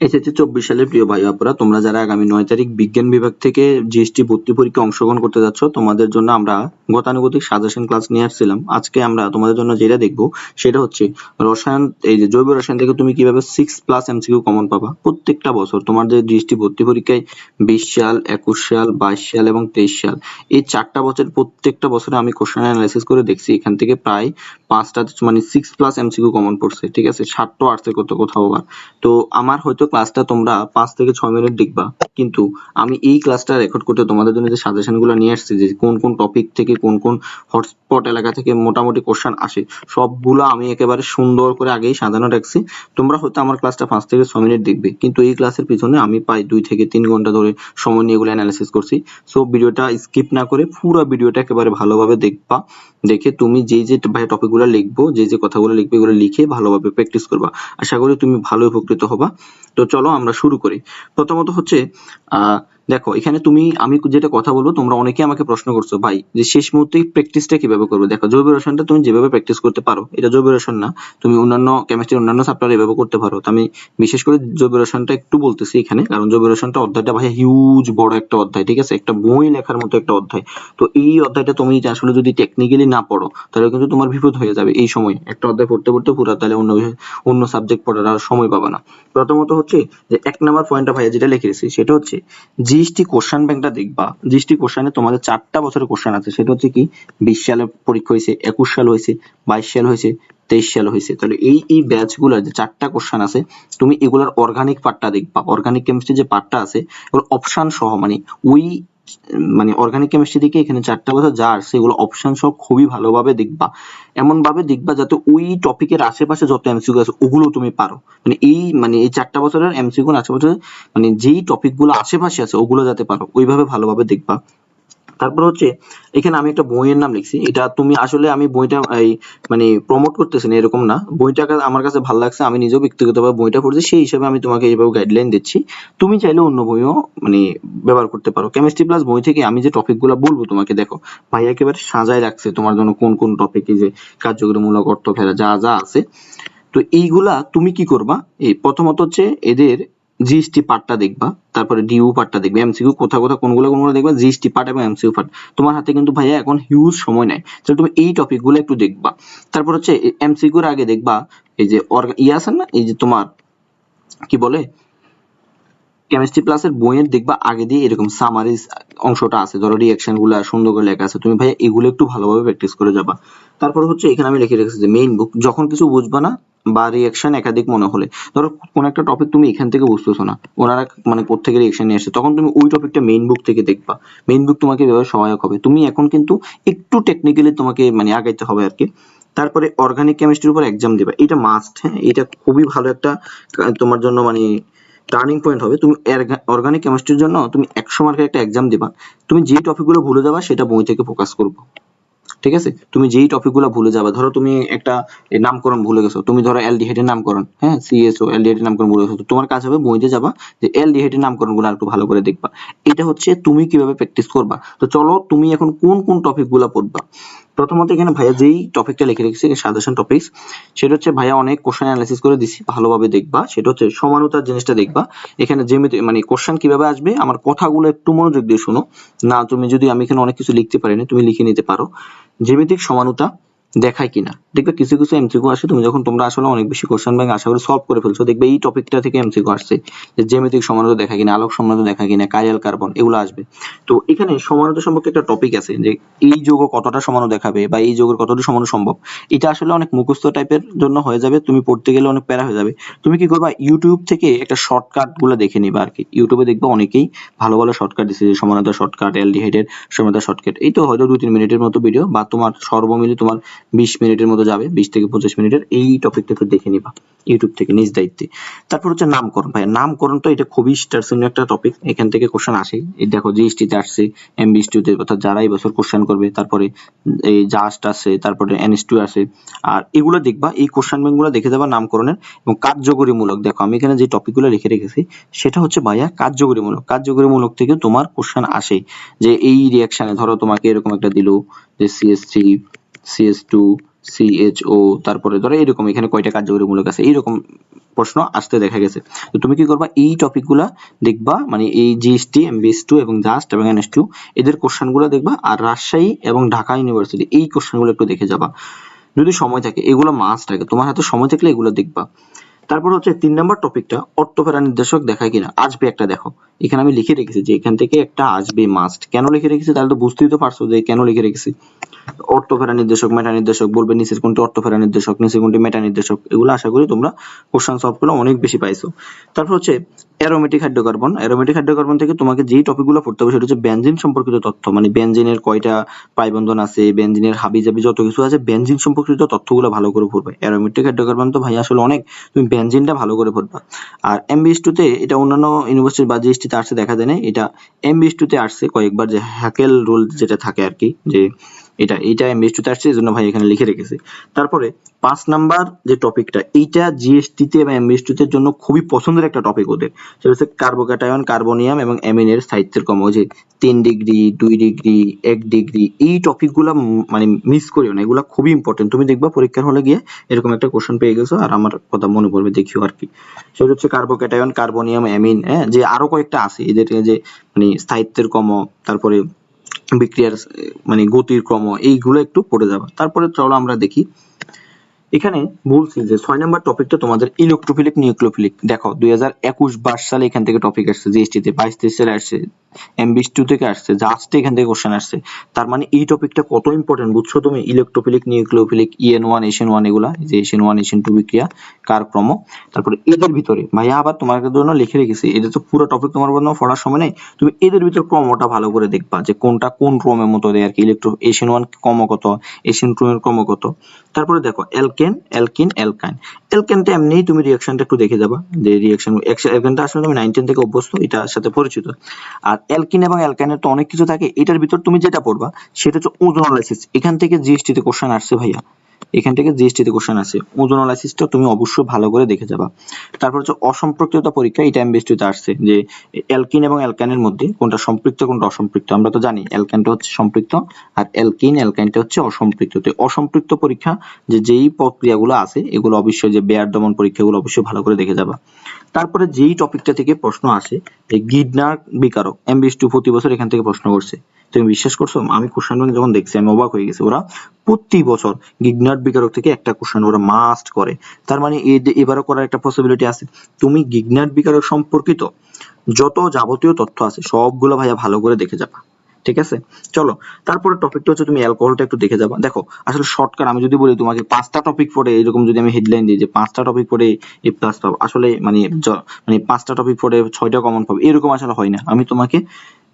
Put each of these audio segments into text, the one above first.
SSC চব্বিশ সালের প্রিয় ভাই আপুরা তোমরা যারা আগামী নয় তারিখ বিজ্ঞান বিভাগ থেকে জিএসটি ভর্তি পরীক্ষা অংশগ্রহণ করতে যাচ্ছ, তোমাদের জন্য আমরা গতানুগতিক সাজেশন ক্লাস নিয়ে আসছিলাম। আজকে আমরা তোমাদের জন্য যেটা দেখব, সেটা হচ্ছে রসায়ন, এই যে জৈব রসায়ন থেকে তুমি কীভাবে সিক্স প্লাস এমসিকিউ কমন পাবা। প্রত্যেকটা বছর তোমার যে জিএসটি ভর্তি পরীক্ষায় বিশ সাল, একুশ সাল, বাইশ সাল এবং তেইশ সাল, এই চারটা বছর প্রত্যেকটা বছরে আমি কোশ্চেন অ্যানালাইসিস করে দেখছি। এখান থেকে প্রায় পাঁচটা মানে সিক্স প্লাস এমসিকিউ কমন পড়ছে, ঠিক আছে? ষাটটা আসছে কত কোথাও আবার তো আমার হয়তো ক্লাসটা তোমরা পাঁচ থেকে ছয় মিনিট দেখবা। কিন্তু আমি এই ক্লাসটা রেকর্ড করতে তোমাদের জন্য যে সাজেশনগুলো নিয়ে আসছি, যে কোন কোন টপিক থেকে কোন কোন হটস্পট এলাকা থেকে মোটামুটি কোশ্চেন আসে, সবগুলো আমি একেবারে সুন্দর করে আগেই সাজানো রাখছি। তোমরা হয়তো আমার ক্লাসটা পাঁচ থেকে ছয় মিনিট দেখবে, কিন্তু এই ক্লাসের পিছনে আমি প্রায় দুই থেকে তিন ঘণ্টা ধরে সময় নিয়ে এগুলো অ্যানালাইসিস করছি। সো ভিডিওটা স্কিপ না করে পুরো ভিডিওটা একেবারে ভালোভাবে দেখবা। দেখে তুমি যেই যে ভাই টপিকগুলো লিখব, যে যে কথাগুলো লিখবে এগুলো লিখে ভালোভাবে প্র্যাকটিস করবা। আশা করি তুমি ভালো উপকৃত হবা। তো চলো আমরা শুরু করি। প্রথমত হচ্ছে, আহ দেখো, এখানে তুমি, আমি যেটা কথা বলব, তোমরা অনেকে আমাকে প্রশ্ন করছ, ভাই, যে শেষ মুহূর্তে প্র্যাকটিসটা কীভাবে করবে? দেখো, জৈব রসায়নটা তুমি যেভাবে প্র্যাকটিস করতে পারো, এটা জৈব রসায়ন না, তুমি অন্যান্য কেমিস্ট্রির অন্যান্য চ্যাপ্টার এভাবে করতে পারো। আমি বিশেষ করে জৈব রসায়নটা একটু বলতেছি এখানে, কারণ জৈব রসায়নটা অধ্যায়টা ভাই হিউজ বড় একটা অধ্যায়, ঠিক আছে? একটা বই লেখার মতো একটা অধ্যায়। তো এই অধ্যায়টা তুমি আসলে যদি টেকনিক্যালি না পড়ো, তাহলে কিন্তু তোমার বিপদ হয়ে যাবে এই সময়। একটা অধ্যায় পড়তে পড়তে পুরো তাহলে অন্য অন্য সাবজেক্ট পড়ার আর সময় পাবে না। প্রথমত হচ্ছে যে এক নাম্বার পয়েন্টটা ভাইয়া যেটা লিখে রেখেছি সেটা হচ্ছে জিএসটি কোশ্চেন ব্যাংকটা দেখবা। জিএসটি কোশ্চেনে তোমাদের চারটা বছরের কোশ্চেন আছে। সেটা হচ্ছে কি, বিশ সালে পরীক্ষা হয়েছে, একুশ সাল হয়েছে, বাইশ সাল হয়েছে, তেইশ সাল হয়েছে। তাহলে এই এই ব্যাচগুলো যে চারটা কোশ্চেন আছে, তুমি এগুলোর অর্গানিক পার্টটা দেখবা। অর্গানিক কেমিস্ট্রি যে পার্টটা আছে, এগুলো অপশন সহ মানে ওই মানে অর্গানিক কেমিস্ট্রি থেকে এখানে চারটা কথা যা আসছে এগুলো অপশন সব খুবই ভালোভাবে দেখবা। এমন ভাবে দেখবা যাতে ওই টপিকের আশেপাশে যত এমসিকিউ আছে, ওগুলো তুমি পারো। মানে এই মানে এই চারটা বছরের এমসিকিউ আশেপাশে মানে যেই টপিকগুলো আশেপাশে আছে, ওগুলো যাতে পারো। ওইভাবে ভালোভাবে দেখবা। তারপর হচ্ছে, এখানে আমি একটা বইয়ের নাম লিখছি। এটা তুমি আসলে আমি বইটা, এই মানে প্রমোট করতেছি না এরকম না। বইটা আমার কাছে ভালো লাগছে, আমি নিজেও ব্যক্তিগতভাবে বইটা পড়ছি, সেই হিসাবে আমি তোমাকে এইভাবে গাইডলাইন দিচ্ছি। তুমি চাইলে অন্য বইও মানে ব্যবহার করতে পারো। কেমিস্ট্রি প্লাস বই থেকে আমি যে টপিকগুলো বলব তোমাকে, দেখো, ভাই একেবারে সাজায় রাখছে তোমার জন্য কোন কোন টপিকে যে কার্যকরীমূলক অর্থ ফেরা, যা যা আছে। তো এইগুলা তুমি কি করবা? এই প্রথমত হচ্ছে এদের জিএসটি পার্টটা দেখবা, তারপরে ডিউ পার্টটা দেখবে, এমসিকিউ কোথাও কোথাও কোনগুলো কোনগুলো দেখবা, জিএসটি পার্ট এবং এমসিকিউ পার্ট। তোমার হাতে কিন্তু ভাইয়া এখন হিউজ সময় নাই। তাহলে তুমি এই টপিকগুলো একটু দেখবা। তারপর হচ্ছে এমসিকিউর আগে দেখবা, এই যে ইয়ে আছে না, এই যে তোমার, কি বলে কেমিস্ট্রি প্লাসের বইয়ের দেখবা, আগে দিয়ে এরকম সামারিজ অংশটা আছে, ধরো রিঅ্যাকশনগুলা সুন্দর করে লেখা আছে। তুমি ভাই এগুলো একটু ভালোভাবে প্র্যাকটিস করে যাবা। তারপর হচ্ছে এখানে আমি লিখে রেখেছি যে মেইন বুক যখন কিছু বুঝবা না বা রিঅ্যাকশন একাধিক মনে হলে। ধরো, কোন একটা টপিক তুমি এখান থেকে বুঝতেছো না, ওনারা মানে কোত্থেকে রিঅ্যাকশন নিয়ে আসে তখন তুমি ওই টপিকটা মেইন বুক থেকে দেখবা। মেইন বুক তোমাকে এভাবে সহায়ক হবে। তুমি এখন কিন্তু একটু টেকনিক্যালি তোমাকে মানে আগাইতে হবে আর কি তারপরে অর্গানিক কেমিস্ট্রির উপর এক্সাম দিবা। এটা মাস্ট হ্যাঁ? এটা খুবই ভালো একটা তোমার জন্য মানে টার্নিং পয়েন্ট হবে। তুমি অর্গানিক কেমিস্ট্রির জন্য তুমি একশো মার্কের একটা এক্সাম দিবা। তুমি যে টপিকগুলো ভুলে যাবা, সেটা বই থেকে ফোকাস করব। ঠিক আছে? তুমি যেই টপিকগুলো ভুলে যাবে, ধরো তুমি একটা নামকরণ ভুলে গেছো, তুমি ধরো অ্যালডিহাইডের নামকরণ হ্যাঁ? সিএসও অ্যালডিহাইডের নামকরণ ভুলে গেছো তোমার কাজ হবে বইতে যাবা যে অ্যালডিহাইডের নামকরণগুলো একটু ভালো করে দেখবা। এটা হচ্ছে তুমি কীভাবে প্র্যাকটিস করবা। তো চলো তুমি এখন কোন কোন টপিকগুলো পড়বা? প্রথমত এখানে ভাইয়া যেই টপিকটা লিখে রেখেছি সাজেশন টপিকস সেটা হচ্ছে ভাইয়া অনেক কোশ্চেন অ্যানালাইসিস করে দিছি, ভালোভাবে দেখবা। সেটা হচ্ছে সমানতার জিনিসটা দেখবা। এখানে যেমিতি মানে কোশ্চেন কীভাবে আসবে, আমার কথাগুলো একটু মনোযোগ দিয়ে শোনো। না, তুমি যদি আমি এখানে অনেক কিছু লিখতে পারি না, তুমি লিখে নিতে পারো। জ্যামিতিক সমানুতা দেখায় কিনা। দেখবে কিছু কিছু এমসিকিউ আসে, তুমি যখন তোমরা আসলে অনেক বেশি কোশ্চেন ব্যাংক আশা করি সলভ করে ফেলছো, দেখবে এই টপিকটা থেকে এমসিকিউ আসছে, যে জ্যামিতিক সমানুতা দেখায় কিনা, আলোক সমানুতা দেখায় কিনা কারিয়াল কার্বন এগুলো আসবে। তো এখানে সমানুতা সম্পর্কে একটা টপিক আছে, যে এই যৌগ কতটা সমানু দেখাবে বা এই যৌগের কতটা সমানু সম্ভব, এটা আসলে অনেক মুখস্থ টাইপের জন্য হয়ে যাবে, তুমি পড়তে গেলে অনেক প্যারা হয়ে যাবে। তুমি কি করবা ইউটিউব থেকে একটা শর্টকাটগুলো দেখে নিবা আর কি। ইউটিউবে দেখবে অনেকেই ভালো ভালো শর্টকাট দিচ্ছে যে সমানতা শর্টকাট অ্যালডিহাইডের সমানতা শর্টকাট এই তো হয়তো দুই তিন মিনিটের মতো ভিডিও বা তোমার সর্বমিলে তোমার বিশ মিনিটের মতো যাবে, বিশ থেকে পঁচিশ মিনিটের। এই টপিকটা একটু দেখে নিবা ইউটিউব থেকে নিজ দায়িত্বে। তারপর হচ্ছে নামকরণ। ভাই নামকরণ তো এটা খুবই স্টার্সনীয় একটা টপিক এখান থেকে কোশ্চেন আসে এই দেখো জিএসটিতে আসছে এমবিএসটিতে অর্থাৎ যারা এই বছর কোশ্চেন করবে, তারপরে এই জাস্ট আছে, তারপরে এনএস2 আছে। আর এগুলো দেখবা, এই কোশ্চেন ব্যাংকগুলো দেখে যাবা নামকরণের। এবং কার্যকরীমূলক, দেখো, আমি এখানে যে টপিকগুলো লিখে রেখেছি, সেটা হচ্ছে ভাইয়া কার্যকরীমূলক। কার্যকরীমূলক থেকে তোমার কোশ্চেন আসে যে এই রিঅ্যাকশনে ধরো তোমাকে এরকম একটা দিল যে CS three CS two CHO তারপরে ধরো এরকম এখানে কয়টা কার্যকরী মূলক আছে, এইরকম প্রশ্ন আসতে দেখা গেছে। তো তুমি কি করবা, এই টপিকগুলা দেখবা মানে এই জিএসটি এমবিএস টু এবং জাস্ট এবং এনএস টু এদের কোশ্চেনগুলো দেখবা, আর রাজশাহী এবং ঢাকা ইউনিভার্সিটি এই কোশ্চেনগুলো একটু দেখে যাবা। যদি সময় থাকে, এগুলো মাস্ট থাকে, তোমার হাতে সময় থাকলে এগুলো দেখবা। তারপর হচ্ছে তিন নম্বর টপিকটা অর্থফেরা নির্দেশক দেখায় কিনা আসবে একটা দেখো। এখানে আমি লিখে রেখেছি যে এখান থেকে একটা আসবে মাস্ট কেন লিখে রেখেছি? তাহলে তো বুঝতেই তো পারছ যে কেন লিখে রেখেছি। অর্থফেরা নির্দেশক মেটা নির্দেশক বলবে, নিচের কোনটি অর্থফেরা নির্দেশক, নিচের কোনটি মেটা নির্দেশক, এগুলো আশা করি তোমরা কোশ্চেন সলভ করলে অনেক বেশি পাইছো। তারপর হচ্ছে অ্যারোমেটিক হাইড্রোকার্বন অ্যারোমেটিক হাইড্রোকার্বন থেকে তোমাকে যেই টপিকগুলো পড়তে হবে সেটা হচ্ছে বেনজিন সম্পর্কিত তথ্য। মানে বেনজিনের কয়টা পাইবন্ধন আছে বেনজিনের হাবিজাবি যত কিছু আছে বেনজিন সম্পর্কিত তথ্যগুলো ভালো করে পড়বে। অ্যারোমেটিক হাইড্রোকার্বন তো ভাই আসলে অনেক। তুমি বেনজিনটা ভালো করে পড়বা। আর এমবিএস টুতে এটা অন্যান্য ইউনিভার্সিটি বা জিএসটিতে আসছে, দেখা যায় না এটা এমবিএস টুতে আসছে কয়েকবার যে হ্যাকেল রোল যেটা থাকে আর কি, যে এটা এইটা টুতে আসছে, এজন্য ভাই এখানে লিখে রেখেছি। তারপরে পাঁচ নাম্বার যে টপিকটা, এইটা জিএসটি তে বা এমবিএস টু এর জন্য খুবই পছন্দের একটা টপিক ওদের। সেটা হচ্ছে কার্বোক্যাটায়ন কার্বনিয়াম এবং অ্যামিনের স্থায়িত্বের কম। যে তিন ডিগ্রি, দুই ডিগ্রি, এক ডিগ্রি, এই টপিকগুলো মানে মিস করিও না, এগুলো খুবই ইম্পর্টেন্ট তুমি দেখবা পরীক্ষার হলে গিয়ে এরকম একটা কোশ্চেন পেয়ে গেছো, আর আমার কথা মনে পড়বে দেখিও আর কি। সেটা হচ্ছে কার্বোক্যাটায়ন কার্বোনিয়াম, অ্যামিন হ্যাঁ যে আরও কয়েকটা আছে, এদের যে মানে স্থায়িত্বের কম, তারপরে বিক্রিয়ার মানে গতির ক্রম এইগুলো একটু পড়ে যাবে। তারপরে চলো আমরা দেখি এখানে বলছি যে ছয় নম্বর টপিকটা তোমাদের ইলেকট্রোফিলিক নিউক্লিওফিলিক দেখো, দুই হাজার একুশ বাইশ সালে এখান থেকে টপিক আসছে জিএসটি তে। বাইশ তেইশ সালে আসছে এমবিস টু থেকে আসছে জাস্ট এখান থেকে কোশ্চেন আসছে। তার মানে এই টপিকটা কত ইম্পর্টেন্ট বুঝছ তুমি? Electrophilic nucleophilic EN one SN one এগুলা যে এশিয়ান ওয়ান এশিয়ান টু বিক্রিয়া কার ক্রম তারপরে এদের ভিতরে, ভাইয়া আবার তোমার জন্য লিখে রেখেছি, এটা তো পুরো টপিক তোমার জন্য পড়ার সময় নেই। তুমি এদের ভিতরে ক্রমটা ভালো করে দেখবা, যে কোনটা কোন ক্রমের মতো দেয় আর কি। ইলেকট্রো এশিয়ান ওয়ান ক্রম কত এশিয়ান টু এর ক্রম কত তারপরে দেখো অ্যালকেন অ্যালকিন অ্যালকাইন অ্যালকেনটা এমনিই তুমি রিয়াকশনটা একটু দেখে যাবা, যে রিয়াকশন অ্যালকেনটা আসলে তুমি নাইন টেন থেকে অভ্যস্ত এটার সাথে পরিচিত। আর অ্যালকিন এবং অ্যালকাইনের তো অনেক কিছু থাকে, এটার ভিতর তুমি যেটা পড়বা, সেটা হচ্ছে ওজোনালাইসিস এখান থেকে জিএসটি তে কোশ্চেন আসছে ভাইয়া। এখান থেকে জিএসটি তে কোশ্চেন আসে ওজোনালাইসিসটা তুমি অবশ্যই ভালো করে দেখে যাবা। তারপর হচ্ছে অসম্পৃক্ততা পরীক্ষা এটা এমবিএসটিতে আসছে যে অ্যালকিন এবং অ্যালকাইনের মধ্যে কোনটা সম্পৃক্ত, কোনটা অসম্পৃক্ত। আমরা তো জানি অ্যালকাইনটা হচ্ছে সম্পৃক্ত আর অ্যালকিন অ্যালকাইনটা হচ্ছে অসম্পৃক্ত। তো অসম্পৃক্ত পরীক্ষা যে যেই প্রক্রিয়াগুলো আছে, এগুলো অবশ্যই যে বেয়ার দমন পরীক্ষাগুলো অবশ্যই ভালো করে দেখে যাবা। তারপরে যেই টপিকটা থেকে প্রশ্ন আসে যে গিডনার বিকারক এমবিএস টু প্রতি বছর এখান থেকে প্রশ্ন করছে। তুমি বিশ্বাস করছ? আমি কোশ্চেন ব্যাংক যখন দেখছি, আমি অবাক হয়ে গেছি। ওরা প্রতি বছর গিগনাট বিকারক থেকে একটা কোশ্চেন ওরা মাস্ট করে। তার মানে এবারও করার একটা পসিবিলিটি আছে। তুমি গিগনাট বিকারক সম্পর্কিত যত যাবতীয় তথ্য আছে, সবগুলো ভাইয়া ভালো করে দেখে যাবা। ঠিক আছে? চলো, তারপরে টপিকটা হচ্ছে তুমি অ্যালকোহলটা একটু দেখে যাবা। দেখো, আসলে শর্টকাট আমি যদি বলি তোমাকে পাঁচটা টপিক পড়ে এরকম যদি আমি হেডলাইন দিই যে পাঁচটা টপিক পড়ে এ প্লাস পাবো। আসলে মানে মানে পাঁচটা টপিক পড়ে ছয়টা কমন পাবো। এরকম আসলে হয় না। আমি তোমাকে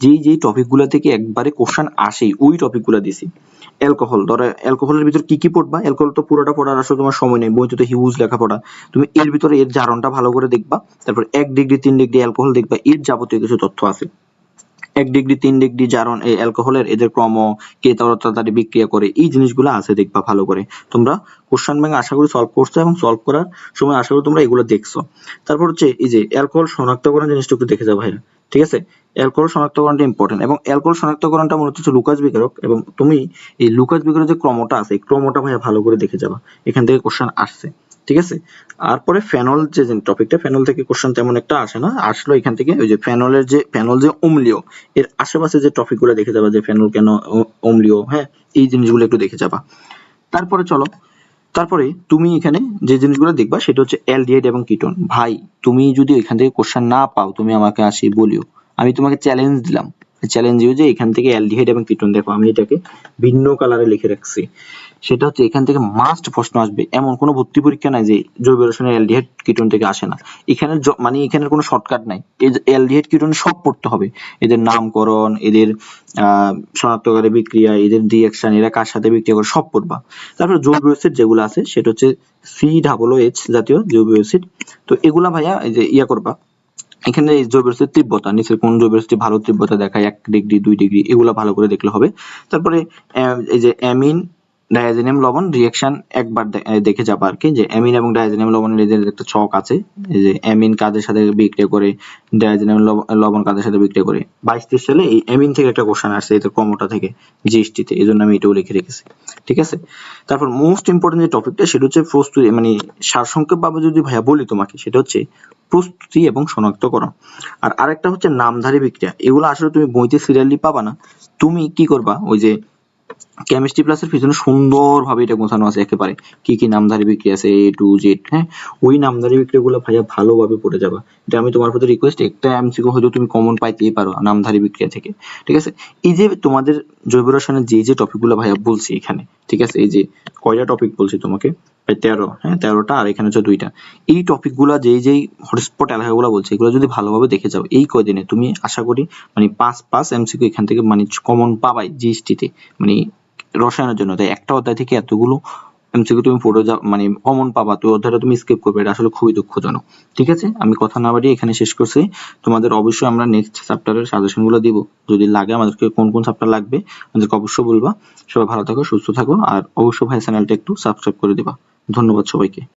যেই যেই টপিকগুলো থেকে একবারে কোশ্চেন আসেই, ওই টপিকগুলো দিছি। অ্যালকোহল ধরো অ্যালকোহলের ভিতর কি কি পড়বা? অ্যালকোহল তো পুরোটা পড়ার আসলে তোমার সময় নেই, বইতে তো হিউজ লেখাপড়া। তুমি এর ভিতরে এর জারণটা ভালো করে দেখবা, তারপর এক ডিগ্রি তিন ডিগ্রি অ্যালকোহল দেখবা, এর যাবতীয় কিছু তথ্য আছে। এক ডিগ্রি তিন ডিগ্রি জারণ এই অ্যালকোহলের এদের ক্রম, কে তাড়াতাড়ি বিক্রিয়া করে, এই জিনিসগুলো আছে দেখবা ভালো করে। তোমরা কোশ্চেন ব্যাংক আশা করি সলভ করছ এবং সলভ করার সময় আশা করি তোমরা এগুলো দেখছ। তারপর হচ্ছে এই যে অ্যালকোহল শনাক্তকরণ জিনিসটা একটু দেখে যাও ভাইরা ঠিক আছে? অ্যালকোহল শনাক্তকরণটা ইম্পর্টেন্ট এবং অ্যালকোহল শনাক্তকরণটা মূলত হচ্ছে লুকাস বিকারক এবং তুমি এই লুকাস বিকারক যে ক্রমটা আছে, এই ক্রমটা ভাইয়া ভালো করে দেখে যাবা। এখান থেকে কোশ্চেন আসছে, ঠিক আছে? আর পরে ফেনল যে টপিকটা ফেনল থেকে কোশ্চেন তেমন একটা আসে না। আসলো এখান থেকে ওই যে ফেনলের যে, ফেনল যে অম্লীয়, এর আশেপাশে যে টপিকগুলো দেখে যাবা যে ফেনল কেন অম্লীয় হ্যাঁ? এই জিনিসগুলো একটু দেখে যাবা। তারপরে চলো তারপরে তুমি এখানে যে জিনিসগুলো দেখবা সেটা হচ্ছে অ্যালডিহাইড এবং কিটোন ভাই, তুমি যদি এখান থেকে কোশ্চেন না পাও, তুমি আমাকে আসি বলিও। আমি তোমাকে চ্যালেঞ্জ দিলাম। চ্যালেঞ্জ যে এখান থেকে অ্যালডিহাইড এবং কিটোন দেখো। আমি এটাকে ভিন্ন কালারে লিখে রাখছি। সেটা হচ্ছে এখান থেকে মাস্ট প্রশ্ন আসবে। এমন কোনো ভর্তি পরীক্ষা নাই যে জৈব রসায়নের অ্যালডিহাইড কিটোন থেকে আসে না। এখানে মানে এখানের কোনো শর্টকাট নাই। এই অ্যালডিহাইড কিটোন সব পড়তে হবে। এদের নামকরণ, এদের শনাক্তকারী বিক্রিয়া, এদের রিঅ্যাকশন এরা কার সাথে বিক্রিয়া করে সব পড়বা। তারপর জৈব অ্যাসিড যেগুলো আছে, সেটা হচ্ছে সি ডাবল এইচ জাতীয় জৈব অ্যাসিড তো এগুলা ভাইয়া এই যে ইয়া করবা। এখানে জৈব অ্যাসিডের তীব্রতা, নিচের কোন জৈব অ্যাসিড ভালো তীব্রতা দেখায়, এক ডিগ্রি দুই ডিগ্রি এগুলো ভালো করে দেখলে হবে। তারপরে এই যে অ্যামিন ডায়াজেনিয়াম লবণ রিয়াকশন একবার দেখে যাবা আর কি। যে অ্যামিন এবং ডায়াজেনিয়াম লবণের এদের একটা ছক আছে। যে অ্যামিন কাদের সাথে বিক্রিয়া করে, ডায়াজেনিয়াম লবণ কাদের সাথে বিক্রিয়া করে। বাইশ তেইশ সালে এই অ্যামিন থেকে একটা কোশ্চেন আসছে, এই কমোটা থেকে জিএসটি তে এই জন্য আমি এটাও লিখে রেখেছি। ঠিক আছে? তারপর মোস্ট ইম্পর্টেন্ট যে টপিকটা সেটা হচ্ছে প্রস্তুতি মানে সারসংক্ষেপ ভাবে যদি ভাইয়া বলি তোমাকে, সেটা হচ্ছে প্রস্তুতি এবং শনাক্তকরণ। আর আরেকটা হচ্ছে নামধারী বিক্রিয়া। এগুলো আসলে তুমি বইতে সিরিয়ালি পাবা না। তুমি কি করবা? ওই যে কেমিস্ট্রি প্লাসের পিছনে সুন্দরভাবে এটা গোছানো আছে একেবারে। কি কি নামধারী বিক্রিয়া আছে এ টু জেড হ্যাঁ? ওই নামধারী বিক্রিয়াগুলো ভাইয়া ভালোভাবে পড়ে যাবা। এটা আমি তোমার প্রতি রিকোয়েস্ট একটা এমসিকিউ হয়তো তুমি কমন পাইতেই পারো নামধারী বিক্রিয়া থেকে। ঠিক আছে? এই যে তোমাদের জৈব রসায়নের যে যে টপিকগুলো ভাইয়া বলছি এখানে, ঠিক আছে? এই যে কয়টা টপিক বলছি তোমাকে? তেরো হ্যাঁ তেরোটা আর এখানে হচ্ছে দুইটা। এই টপিকগুলো যেই যেই হটস্পট এলাকাগুলো বলছে, এগুলো যদি ভালোভাবে দেখে যাও, এই কয়দিনে তুমি আশা করি মানে পাঁচ পাঁচ এমসিকিউ এখান থেকে মানে কমন পাবাই জিএসটি তে মানে রসায়নের জন্য। তাই একটা অধ্যায় থেকে এতগুলো এমসিকিউ তুমি পড়ে যাও মানে কমন পাবা, তো অধ্যায়টা তুমি স্কিপ করবে, এটা আসলে খুবই দুঃখজনক। ঠিক আছে? আমি কথা না বাড়িয়ে এখানে শেষ করছি। তোমাদের অবশ্যই আমরা নেক্সট চ্যাপ্টারের সাজেশনগুলো দিব। যদি লাগে আমাদেরকে কোন কোন চ্যাপ্টার লাগবে, আমাদেরকে অবশ্যই বলবা। সবাই ভালো থাকো, সুস্থ থাকো, আর অবশ্যই ভাই চ্যানেলটা একটু সাবস্ক্রাইব করে দিবা। ধন্যবাদ সবাইকে।